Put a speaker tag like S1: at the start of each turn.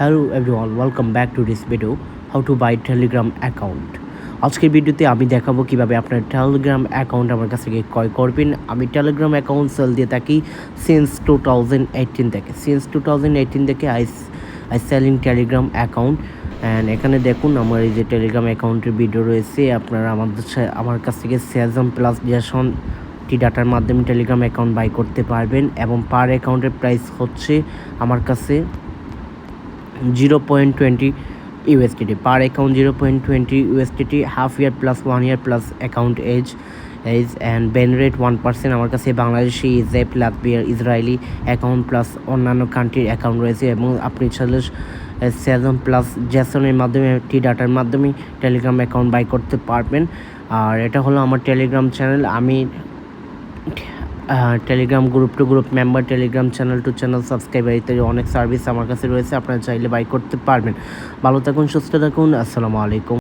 S1: Hello everyone welcome back to this video how to buy Telegram account আজকের ভিডিওতে আমি দেখাবো কীভাবে আপনার টেলিগ্রাম অ্যাকাউন্ট আমার কাছ থেকে ক্রয় করবেন। আমি টেলিগ্রাম অ্যাকাউন্ট সেল দিয়ে থাকি সিন্স টু থাউজেন্ড এইটিন থেকে। সিন্স টু থাউজেন্ড এইটিন থেকে I I selling Telegram account and এখানে দেখুন আমার এই যে টেলিগ্রাম অ্যাকাউন্টের ভিডিও রয়েছে, আপনারা আমাদের আমার কাছ থেকে সেজন প্লাস জেসন টি ডাটার মাধ্যমে টেলিগ্রাম অ্যাকাউন্ট বাই করতে পারবেন। এবং পার অ্যাকাউন্টের প্রাইস হচ্ছে আমার কাছে zero point twenty USDT per account zero point twenty USDT half year plus one year plus account age age and ban rate one percent আমার কাছে বাংলাদেশি ইজেপ লাতবিয়ার ইসরায়েলি অ্যাকাউন্ট প্লাস অন্যান্য কান্ট্রির অ্যাকাউন্ট রয়েছে, এবং আপনি চাইলে সেজন প্লাস জ্যাসনের মাধ্যমে টি ডাটার মাধ্যমে টেলিগ্রাম অ্যাকাউন্ট বাই করতে পারবেন। আর এটা হলো আমার টেলিগ্রাম চ্যানেল আমি Telegram group to group member Telegram channel to channel subscriber ইত্যাদি অনেক সার্ভিস আমার কাছে রয়েছে, আপনারা চাইলে বাই করতে পারবেন। ভালো থাকুন, সুস্থ থাকুন, আসসালামু আলাইকুম।